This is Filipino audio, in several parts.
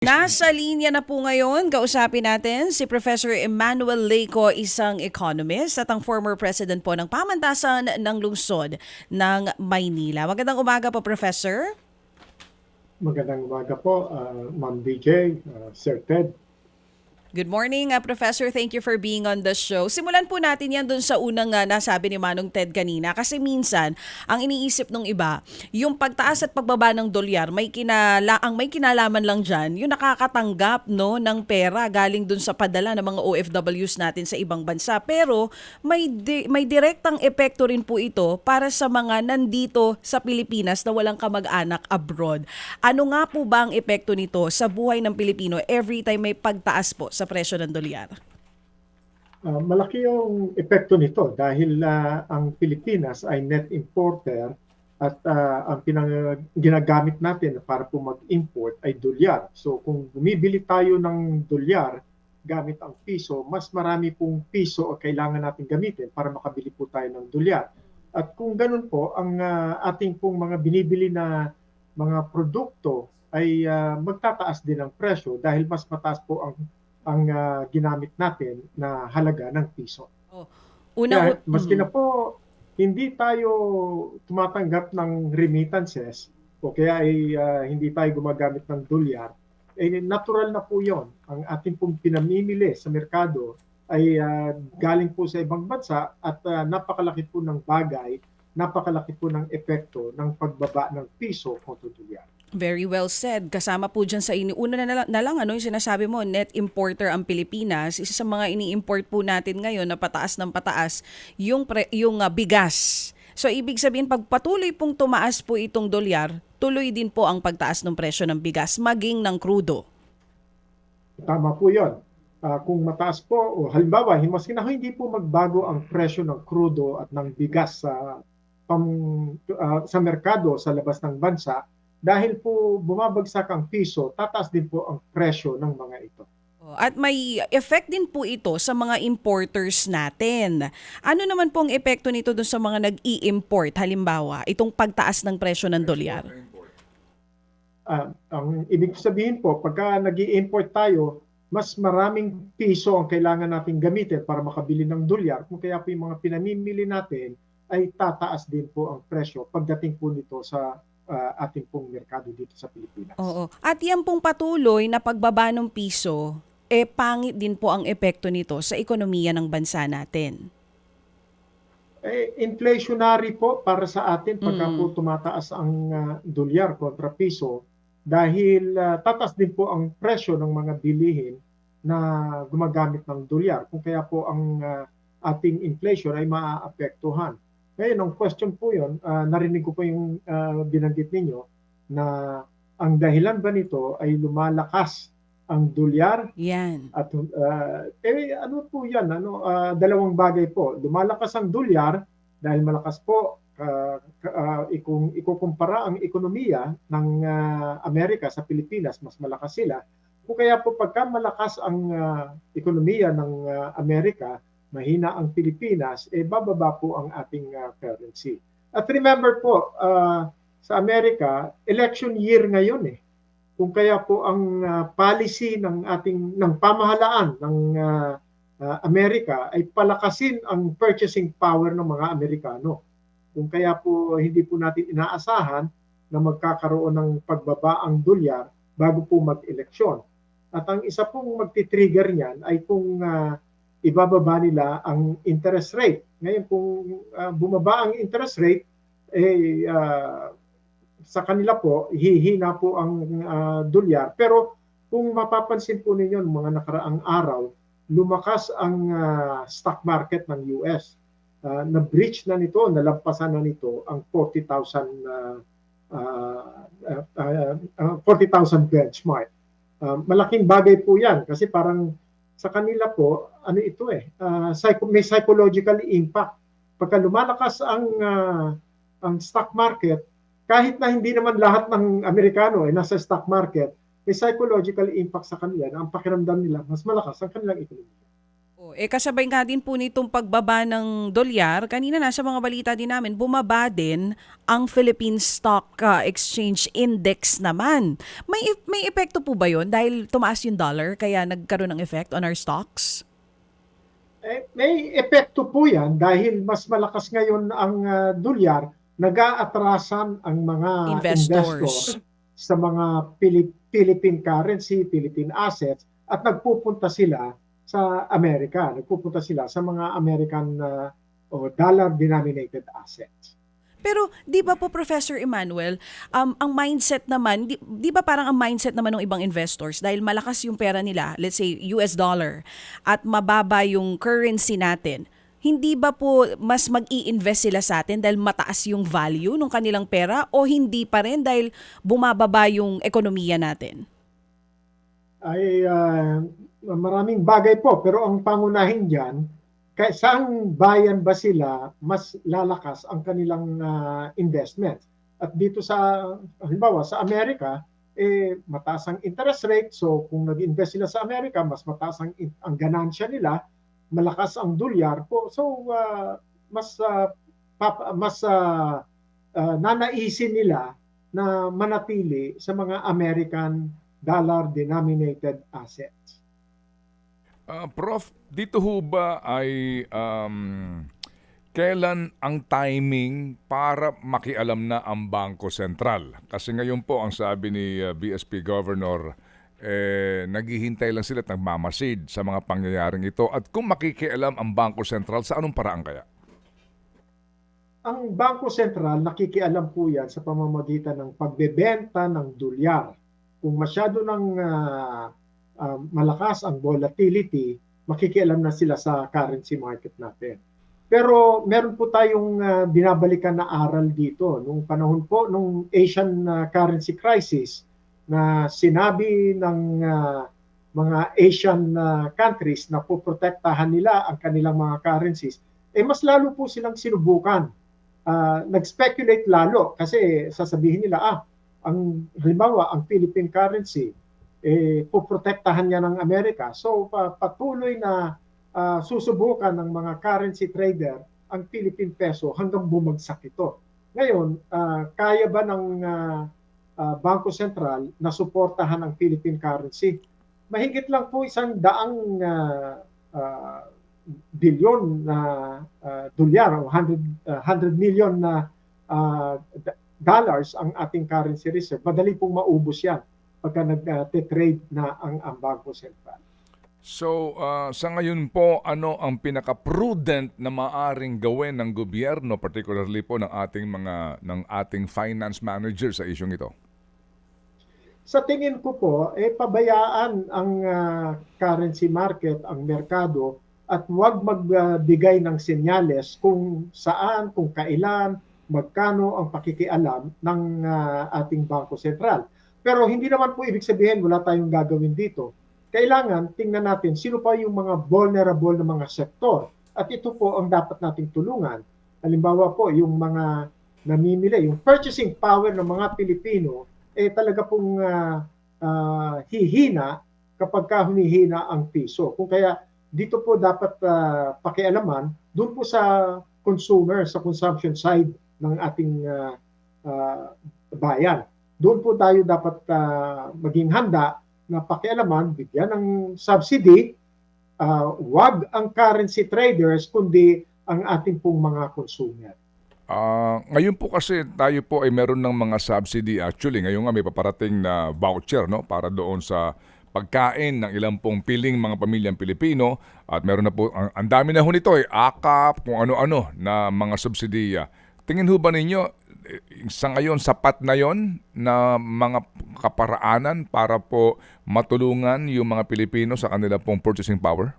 Nasa linya na po ngayon, kausapin natin si Professor Emmanuel Leco, isang economist at ang former president po ng pamantasan ng lungsod ng Maynila. Magandang umaga po, Professor. Magandang umaga po, uh, Ma'am DJ, uh, Sir Ted. Good morning, uh, Professor. Thank you for being on the show. Simulan po natin yan dun sa unang uh, nasabi ni Manong Ted kanina kasi minsan ang iniisip ng iba, yung pagtaas at pagbaba ng dolyar, may kinala ang may kinalaman lang diyan, yung nakakatanggap no ng pera galing dun sa padala ng mga OFWs natin sa ibang bansa. Pero may di- may direktang epekto rin po ito para sa mga nandito sa Pilipinas na walang kamag-anak abroad. Ano nga po ba ang epekto nito sa buhay ng Pilipino every time may pagtaas po sa presyo ng dolyar? Uh, malaki yung epekto nito dahil uh, ang Pilipinas ay net importer at uh, ang pinang ginagamit natin para po mag-import ay dolyar. So kung bumibili tayo ng dolyar gamit ang piso, mas marami pong piso ang kailangan natin gamitin para makabili po tayo ng dolyar. At kung ganun po, ang uh, ating pong mga binibili na mga produkto ay uh, magtataas din ang presyo dahil mas mataas po ang ang uh, ginamit natin na halaga ng piso. Una, Kaya, maski mm. na po hindi tayo tumatanggap ng remittances o kaya ay uh, hindi tayo gumagamit ng dolyar, eh, natural na po yon. Ang ating pong pinamimili sa merkado ay uh, galing po sa ibang bansa at uh, napakalaki po ng bagay, napakalaki po ng epekto ng pagbaba ng piso kontra dolyar. Very well said. Kasama po dyan sa ini una na, lang, na lang ano yung sinasabi mo, net importer ang Pilipinas. Isa sa mga ini-import po natin ngayon na pataas ng pataas yung pre, yung uh, bigas. So ibig sabihin pag patuloy pong tumaas po itong dolyar, tuloy din po ang pagtaas ng presyo ng bigas maging ng krudo. Tama po 'yon. Uh, kung mataas po o halimbawa maski na hindi po magbago ang presyo ng krudo at ng bigas sa pam, uh, sa merkado sa labas ng bansa, dahil po bumabagsak ang piso, tataas din po ang presyo ng mga ito. At may effect din po ito sa mga importers natin. Ano naman po ang epekto nito dun sa mga nag-i-import, halimbawa, itong pagtaas ng presyo ng dolyar? Uh, ang ibig sabihin po, pagka nag import tayo, mas maraming piso ang kailangan natin gamitin para makabili ng dolyar. Kung kaya po yung mga pinamimili natin ay tataas din po ang presyo pagdating po nito sa uh, ating pong merkado dito sa Pilipinas. Oo. At yan pong patuloy na pagbaba ng piso, eh pangit din po ang epekto nito sa ekonomiya ng bansa natin. Eh, inflationary po para sa atin pagka Mm. po tumataas ang uh, dolyar kontra piso dahil uh, tataas din po ang presyo ng mga bilihin na gumagamit ng dolyar. Kung kaya po ang uh, ating inflation ay maaapektuhan. Ngayon, ang question po yun, uh, narinig ko po yung uh, binanggit ninyo na ang dahilan ba nito ay lumalakas ang dolyar? Yan. at uh, eh ano po 'yan? Ano uh, dalawang bagay po. Lumalakas ang dolyar dahil malakas po uh, uh, kung ikukumpara ang ekonomiya ng uh, Amerika sa Pilipinas mas malakas sila. Kung kaya po pagka malakas ang uh, ekonomiya ng uh, Amerika mahina ang Pilipinas eh bababa po ang ating uh, currency at remember po uh, sa Amerika election year ngayon eh kung kaya po ang uh, policy ng ating ng pamahalaan ng uh, uh, Amerika ay palakasin ang purchasing power ng mga Amerikano. Kung kaya po hindi po natin inaasahan na magkakaroon ng pagbaba ang dolyar bago po mag-eleksyon. At ang isa pong magti-trigger niyan ay kung uh, ibababa nila ang interest rate. Ngayon kung uh, bumaba ang interest rate eh uh, sa kanila po, hihina po ang uh, dolyar. Pero kung mapapansin po ninyo mga nakaraang araw, lumakas ang uh, stock market ng US. Uh, na-breach na nito, nalampasan na nito ang 40,000 uh, uh, uh, uh, 40,000 benchmark. Uh, malaking bagay po 'yan kasi parang sa kanila po ano ito eh uh, psycho, may psychological impact. Pagka lumalakas ang uh, ang stock market, kahit na hindi naman lahat ng Amerikano ay nasa stock market, may psychological impact sa kanila na ang pakiramdam nila mas malakas ang kanilang ekonomiya. Eh kasabay nga din po nitong pagbaba ng dolyar, kanina nasa mga balita din namin, bumaba din ang Philippine Stock uh, Exchange Index naman. May may epekto po ba 'yon dahil tumaas yung dollar kaya nagkaroon ng effect on our stocks? Eh, may epekto po yan dahil mas malakas ngayon ang ah, dolyar, nag-aatrasan ang mga Investors. investors sa mga Pili- Philippine currency, Philippine assets at nagpupunta sila sa Amerika, nagpupunta sila sa mga American ah, o dollar-denominated assets. Pero di ba po Professor Emmanuel, um, ang mindset naman, di, di ba parang ang mindset naman ng ibang investors dahil malakas yung pera nila, let's say US dollar, at mababa yung currency natin, hindi ba po mas mag-i-invest sila sa atin dahil mataas yung value ng kanilang pera o hindi pa rin dahil bumababa yung ekonomiya natin? Ay ah, maraming bagay po, pero ang pangunahin diyan, kay saang bayan ba sila mas lalakas ang kanilang ah, investment? At dito sa halimbawa sa Amerika, eh mataas ang interest rate, so kung nag-invest sila sa Amerika, mas mataas ang ang ganansya nila, malakas ang dolyar po. So ah, mas ah, pap- mas ah, ah, nanaisin nila na manatili sa mga American dollar-denominated assets. Ah, Prof, dito ho ba ay um, kailan ang timing para makialam na ang Bangko Sentral? Kasi ngayon po ang sabi ni uh, BSP Governor, eh, naghihintay lang sila at nagmamasid sa mga pangyayaring ito. At kung makikialam ang Bangko Sentral, sa anong paraan kaya? Ang Bangko Sentral, nakikialam po yan sa pamamagitan ng pagbebenta ng dolyar. Kung masyado ng ah, ah, malakas ang volatility, makikialam na sila sa currency market natin. Pero meron po tayong ah, binabalikan na aral dito. Nung panahon po, nung Asian ah, currency crisis, na sinabi ng ah, mga Asian ah, countries na poprotektahan nila ang kanilang mga currencies, eh mas lalo po silang sinubukan uh, nag-speculate lalo kasi sasabihin nila, ah, ang halimbawa, ang Philippine currency, eh, puprotektahan niya ng Amerika. So, pa- patuloy na ah, susubukan ng mga currency trader ang Philippine peso hanggang bumagsak ito. Ngayon, ah, kaya ba ng ah, ah, Bangko Sentral na suportahan ang Philippine currency? Mahigit lang po isang daang ah, ah, bilyon na uh, dolyar o 100, uh, 100 million na uh, dollars ang ating currency reserve. Madali pong maubos yan pagka nag-trade na ang, ang Bangko Sentral. So, ah, sa ngayon po, ano ang pinaka-prudent na maaring gawin ng gobyerno, particularly po ng ating mga ng ating finance manager sa isyong ito? Sa tingin ko po, eh pabayaan ang ah, currency market, ang merkado at huwag magbigay ng senyales kung saan, kung kailan, magkano ang pakikialam ng ah, ating Bangko Sentral. Pero hindi naman po ibig sabihin wala tayong gagawin dito. Kailangan tingnan natin sino pa yung mga vulnerable na mga sektor. At ito po ang dapat nating tulungan. Halimbawa po, yung mga namimili, yung purchasing power ng mga Pilipino, eh talaga pong ah, ah, hihina kapag ka humihina ang piso. Kung kaya dito po dapat ah, pakialaman doon po sa consumer, sa consumption side ng ating ah, ah, bayan. Doon po tayo dapat ah, maging handa na pakialaman, bigyan ng subsidy, ah, wag ang currency traders kundi ang ating pong mga consumer. Ah, ngayon po kasi tayo po ay meron ng mga subsidy actually. Ngayon nga may paparating na voucher no para doon sa pagkain ng ilang pong piling mga pamilyang Pilipino at meron na po ang, ang dami na ho nito eh akap kung ano-ano na mga subsidiya. Tingin ho ba ninyo sa ngayon sapat na yon na mga kaparaanan para po matulungan yung mga Pilipino sa kanila pong purchasing power?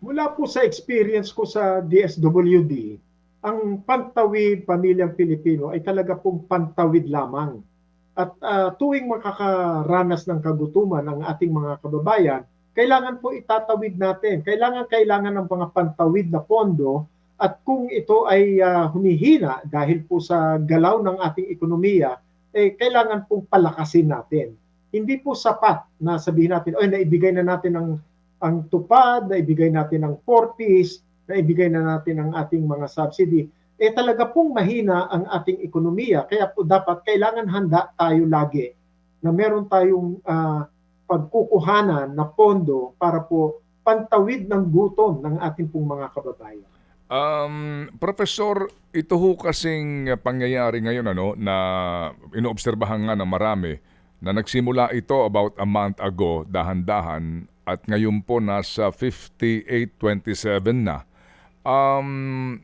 Mula po sa experience ko sa DSWD, ang pantawid pamilyang Pilipino ay talaga pong pantawid lamang. At ah, tuwing makakaranas ng kagutuman ang ating mga kababayan, kailangan po itatawid natin. Kailangan kailangan ng mga pantawid na pondo at kung ito ay ah, humihina dahil po sa galaw ng ating ekonomiya, eh kailangan pong palakasin natin. Hindi po sapat na sabihin natin, oy naibigay na natin ng ang tupad, na ibigay natin ang 4 piece, na natin ang ating mga subsidy, eh talaga pong mahina ang ating ekonomiya. Kaya po dapat kailangan handa tayo lagi na meron tayong ah, pagkukuhanan na pondo para po pantawid ng gutom ng ating pong mga kababayan. Um, Professor, ito ho kasing pangyayari ngayon ano na inoobserbahan nga ng marami na nagsimula ito about a month ago, dahan-dahan at ngayon po nasa 58.27 na. Um,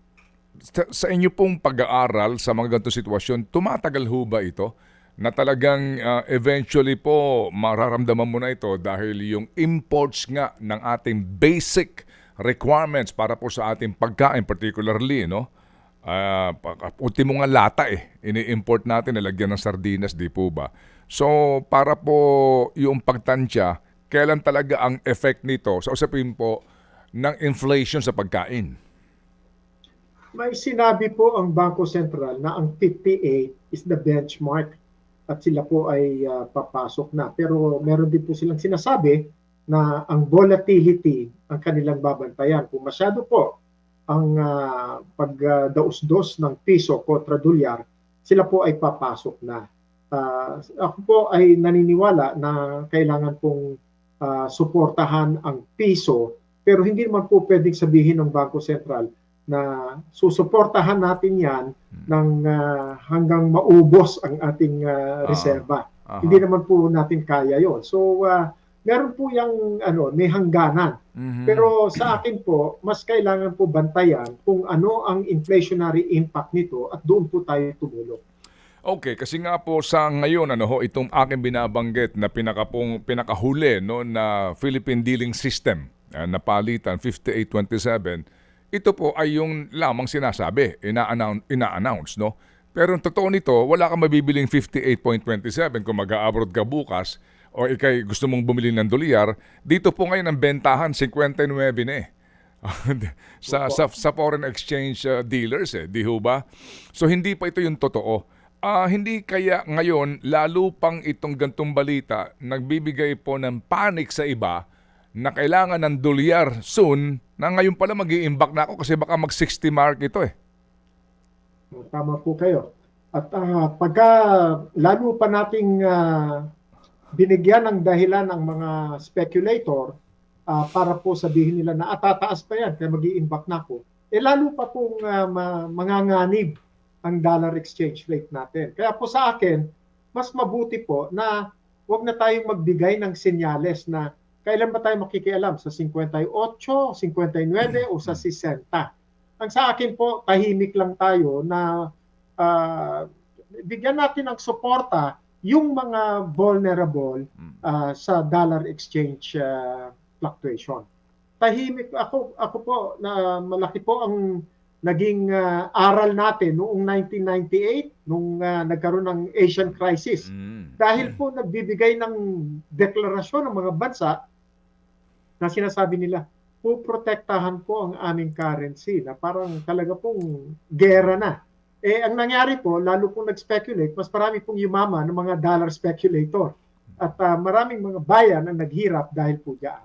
sa, inyo pong pag-aaral sa mga ganitong sitwasyon, tumatagal ho ba ito? Na talagang uh, eventually po mararamdaman mo na ito dahil yung imports nga ng ating basic requirements para po sa ating pagkain particularly, no? Ah, uh, ultimo nga lata eh, ini-import natin, nalagyan ng sardinas, di po ba? So, para po yung pagtansya, kailan talaga ang effect nito sa usapin po ng inflation sa pagkain? May sinabi po ang Bangko Sentral na ang 58 is the benchmark at sila po ay ah, papasok na. Pero meron din po silang sinasabi na ang volatility ang kanilang babantayan. Kung masyado po ang uh, pagdaus-dos ng piso kontra dolyar, sila po ay papasok na. Ah, ako po ay naniniwala na kailangan pong ah, suportahan ang piso pero hindi naman po pwedeng sabihin ng Bangko Sentral na susuportahan natin yan ng ah, hanggang maubos ang ating Ah. reserba. Aha. Hindi naman po natin kaya yon. So, ah, meron po yung ano, may hangganan. Mhm. Pero sa akin po, mas kailangan po bantayan kung ano ang inflationary impact nito at doon po tayo tumulong. Okay, kasi nga po sa ngayon ano ho itong aking binabanggit na pinakapong pinakahuli no na Philippine Dealing System uh, na palitan 5827 ito po ay yung lamang sinasabi ina-announce ina-announce no pero ang totoo nito wala kang mabibiling 58.27 kung mag-abroad ka bukas o ikay gusto mong bumili ng dolyar dito po ngayon ang bentahan 59 na eh sa, sa sa foreign exchange uh, dealers eh, di ho ba? So hindi pa ito yung totoo. Ah, hindi kaya ngayon lalo pang itong gantong balita nagbibigay po ng panic sa iba na kailangan ng dolyar soon na ngayon pala mag iimbak na ako kasi baka mag 60 mark ito eh. Tama po kayo. At ah, pagka lalo pa nating ah, binigyan ng dahilan ng mga speculator ah, para po sabihin nila na atataas pa yan kaya mag iimbak na ako, eh lalo pa pong ah, ma- manganganib ang dollar exchange rate natin. Kaya po sa akin, mas mabuti po na wag na tayong magbigay ng senyales na kailan ba tayo makikialam sa 58, 59 o sa 60. Ang sa akin po, tahimik lang tayo na ah, bigyan natin ng suporta yung mga vulnerable ah, sa dollar exchange ah, fluctuation. Tahimik ako ako po na malaki po ang naging ah, aral natin noong 1998 nung ah, nagkaroon ng Asian crisis. Dahil po nagbibigay ng deklarasyon ng mga bansa na sinasabi nila, puprotektahan ko ang aming currency na parang talaga pong gera na. Eh, ang nangyari po, lalo pong nag-speculate, mas marami pong yumama ng mga dollar speculator. At ah, maraming mga bayan ang naghirap dahil po diyan.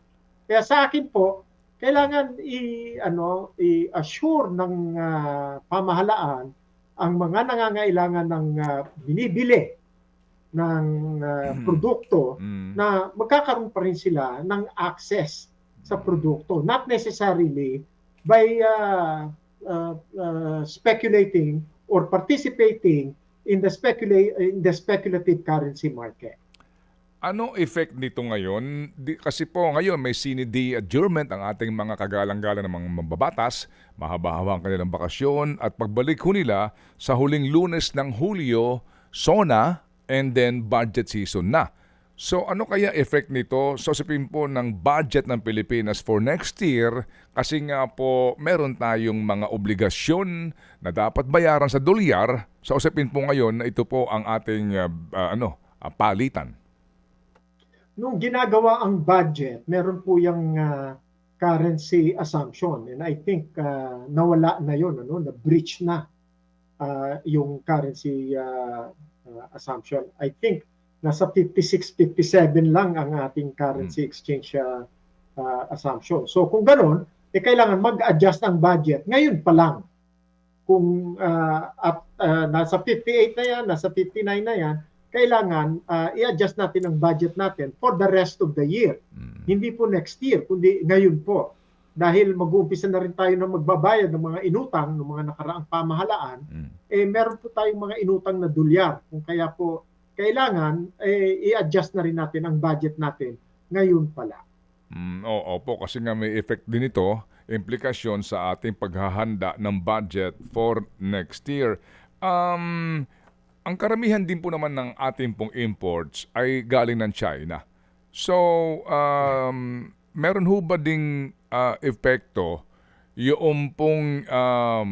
Kaya sa akin po, kailangan i ano i-assure ng ah, pamahalaan ang mga nangangailangan ng ah, binibili ng Mhm. produkto Mm. na magkakaroon pa rin sila ng access sa produkto. Not necessarily by uh, uh, uh, speculating or participating in the specula- in the speculative currency market. Ano effect nito ngayon? Di, kasi po ngayon may CND adjournment ang ating mga kagalang-galang ng mga mambabatas, mahaba-haba ang kanilang bakasyon at pagbalik ho nila sa huling lunes ng Hulyo, SONA, and then budget season na. So ano kaya effect nito sa usapin po ng budget ng Pilipinas for next year kasi nga po meron tayong mga obligasyon na dapat bayaran sa dolyar sa usapin po ngayon na ito po ang ating uh, uh, ano uh, palitan. Nung ginagawa ang budget, meron po yung uh, currency assumption and I think uh, nawala na yon ano, na breach na uh, yung currency uh, uh, assumption. I think nasa 56 57 lang ang ating currency exchange uh, ah, assumption. So kung gano'n, eh kailangan mag-adjust ang budget ngayon pa lang. Kung ah, at ah, nasa 58 na yan, nasa 59 na yan, kailangan ah, i-adjust natin ang budget natin for the rest of the year. Mm. Hindi po next year, kundi ngayon po. Dahil mag-uumpisa na rin tayo na magbabayad ng mga inutang ng mga nakaraang pamahalaan, Mm. eh meron po tayong mga inutang na dolyar. Kung kaya po kailangan eh, i-adjust na rin natin ang budget natin ngayon pala. Mm, oo po, kasi nga may effect din ito, implikasyon sa ating paghahanda ng budget for next year. Um, ang karamihan din po naman ng ating pong imports ay galing ng China. So, um, meron ho ba ding ah, epekto yung pong um,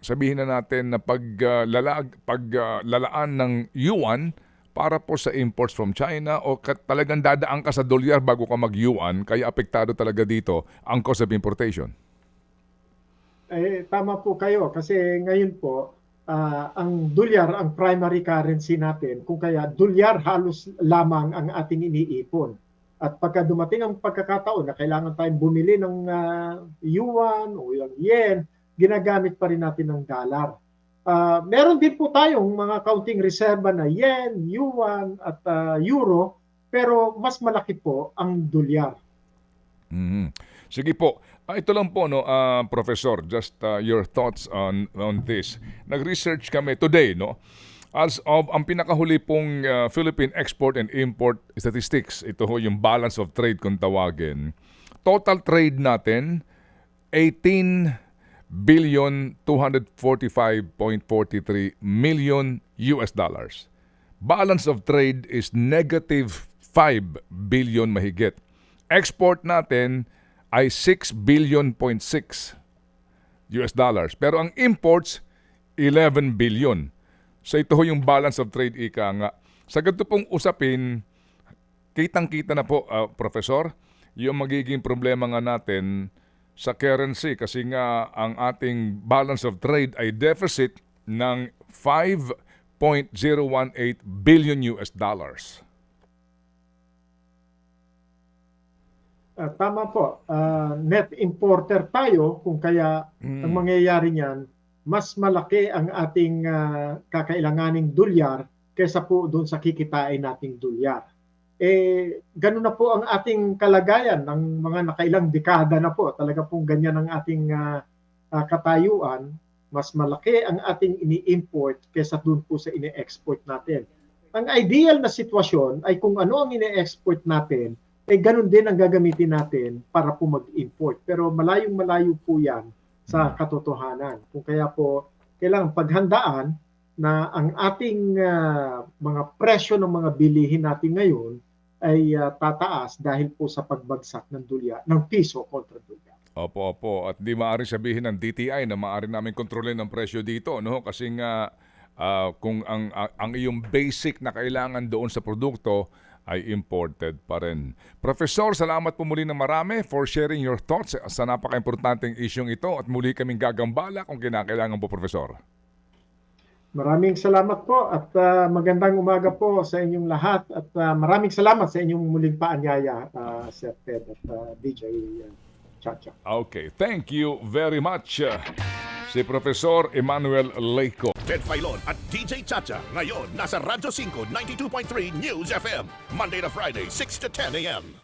sabihin na natin na paglalaan pag, ah, lalaan ng yuan para po sa imports from China o talagang dadaan ka sa dolyar bago ka mag-yuan kaya apektado talaga dito ang cost of importation? Eh, tama po kayo kasi ngayon po ah, ang dolyar ang primary currency natin kung kaya dolyar halos lamang ang ating iniipon. At pagka dumating ang pagkakataon na kailangan tayong bumili ng ah, yuan o yung yen, ginagamit pa rin natin ng dollar. Ah, meron din po tayong mga counting reserva na yen, yuan at ah, euro pero mas malaki po ang dolyar. Mhm. Sige po. Ah, ito lang po no, ah, professor, just ah, your thoughts on on this. Nag-research kami today, no. As of ang pinakahuli pong ah, Philippine export and import statistics, ito ho yung balance of trade kung tawagin. Total trade natin 18 billion 245.43 million US dollars. Balance of trade is negative 5 billion mahigit. Export natin ay 6 billion point 6 US dollars. Pero ang imports 11 billion. So ito ho yung balance of trade ika nga. Sa ganito pong usapin, kitang-kita na po, ah, Professor, yung magiging problema nga natin sa currency kasi nga ang ating balance of trade ay deficit ng 5.018 billion US dollars. Ah, tama po. Ah, net importer tayo kung kaya ang mangyayari niyan, mas malaki ang ating ah, kakailanganing dolyar kaysa po doon sa kikitain nating dolyar. Eh, ganun na po ang ating kalagayan ng mga nakailang dekada na po. Talaga pong ganyan ang ating ah, ah, katayuan. Mas malaki ang ating ini-import kaysa doon po sa ini-export natin. Ang ideal na sitwasyon ay kung ano ang ini-export natin, eh ganun din ang gagamitin natin para po mag-import. Pero malayong malayo po yan sa katotohanan. Kung kaya po kailangan paghandaan na ang ating ah, mga presyo ng mga bilihin natin ngayon ay ah, tataas dahil po sa pagbagsak ng dulya, ng piso kontra dulya. Opo, opo. At di maaari sabihin ng DTI na maaari namin kontrolin ang presyo dito, no? Kasi nga ah, kung ang, ang ang iyong basic na kailangan doon sa produkto ay imported pa rin. Professor, salamat po muli na marami for sharing your thoughts sa napaka-importanteng isyong ito at muli kaming gagambala kung kinakailangan po, Professor. Maraming salamat po at ah, magandang umaga po sa inyong lahat at ah, maraming salamat sa inyong muling paanyaya, uh, Sir Ted at ah, DJ uh, Chacha. Okay, thank you very much. uh, Si Professor Emmanuel Leico. Ted Filon at DJ Chacha. Ngayon, nasa Radyo 5, 92.3 News FM. Monday to Friday, 6 to 10 a.m.